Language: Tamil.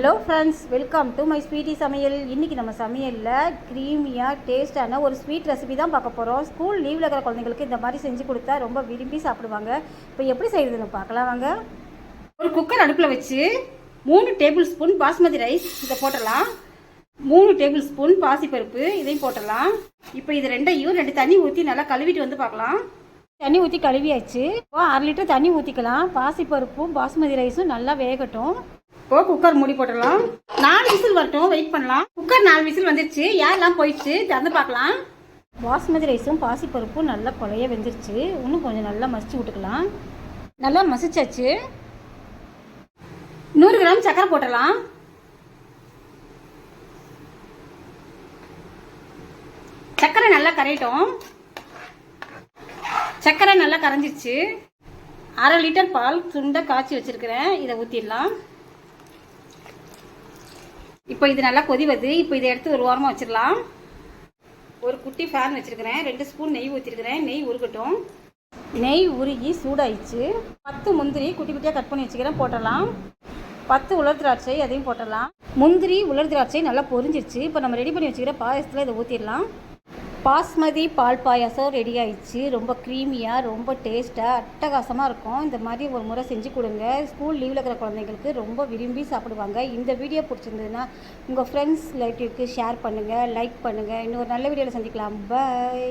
Hello friends welcome to my sweety சமையல். இன்றைக்கி நம்ம சமையலில் க்ரீமியாக டேஸ்டான ஒரு ஸ்வீட் ரெசிபி தான் பார்க்க போகிறோம் ஸ்கூல் லீவில் இருக்கிற குழந்தைங்களுக்கு இந்த மாதிரி செஞ்சு கொடுத்தா ரொம்ப விரும்பி சாப்பிடுவாங்க. இப்போ எப்படி செய்கிறதுன்னு பார்க்கலாம் வாங்க. ஒரு குக்கர் அடுப்பில் வச்சு மூணு டேபிள் ஸ்பூன் பாஸ்மதி ரைஸ் இதை போட்டலாம் மூணு டேபிள் ஸ்பூன் பாசிப்பருப்பு இதையும் போட்டலாம் இப்போ இது ரெண்டையும் ரெண்டு தண்ணி ஊற்றி நல்லா கழுவிட்டு வந்து பார்க்கலாம். தண்ணி ஊற்றி கழுவியாச்சு. இப்போ அரை லிட்டர் தண்ணி ஊற்றிக்கலாம் பாசிப்பருப்பும் பாஸ்மதி ரைஸும் நல்லா வேகட்டும். இப்போ குக்கர் மூடி போட்டுடலாம். நாலு விசில் வரட்டும் வெயிட் பண்ணலாம். குக்கர் நாலு விசில் வந்துருச்சு. யாரெல்லாம் போயிடுச்சு? திறந்து பார்க்கலாம். பாஸ்மதி ரைஸும் பாசிப்பருப்பும் நல்லா குழைய வெந்துருச்சு. இன்னும் கொஞ்சம் நல்லா மசிச்சு விட்டுக்கலாம். நல்லா மசிச்சாச்சு. நூறு கிராம் சக்கரை போட்டுடலாம். சக்கரை நல்லா கரையட்டும். சக்கரை நல்லா கரைஞ்சிருச்சு. அரை லிட்டர் பால் துண்டை காய்ச்சி வச்சுருக்கிறேன். இதை ஊற்றிடலாம் இப்போ இது நல்லா கொதி வருது இப்போ இதை எடுத்து ஒரு ஓரமாக வச்சிடலாம். ஒரு குட்டி ஃபேன் வச்சிருக்கிறேன். ரெண்டு ஸ்பூன் நெய் ஊற்றிருக்கிறேன் நெய் உருகட்டும். நெய் உருகி சூடாயிடுச்சு. பத்து முந்திரி குட்டி குட்டியாக கட் பண்ணி வச்சுக்கிறேன். போட்டலாம். பத்து உலர் திராட்சை அதையும் போட்டலாம். முந்திரி உலர் திராட்சை நல்லா பொரிஞ்சிருச்சு. இப்போ நம்ம ரெடி பண்ணி வச்சுக்கிற பாயசத்தில் இதை ஊற்றிடலாம் பாஸ்மதி பால் பாயாசம் ரெடி ஆயிடுச்சு. ரொம்ப க்ரீமியாக ரொம்ப டேஸ்ட்டாக அட்டகாசமாக இருக்கும். இந்த மாதிரி ஒரு முறை செஞ்சு கொடுங்க. ஸ்கூல் லீவில் இருக்கிற குழந்தைங்களுக்கு ரொம்ப விரும்பி சாப்பிடுவாங்க. இந்த வீடியோ பிடிச்சிருந்ததுன்னா உங்கள் ஃப்ரெண்ட்ஸ் ரிலேட்டிவ்க்கு ஷேர் பண்ணுங்கள் லைக் பண்ணுங்கள் இன்னொரு நல்ல வீடியோவில் சந்திக்கலாம். பாய்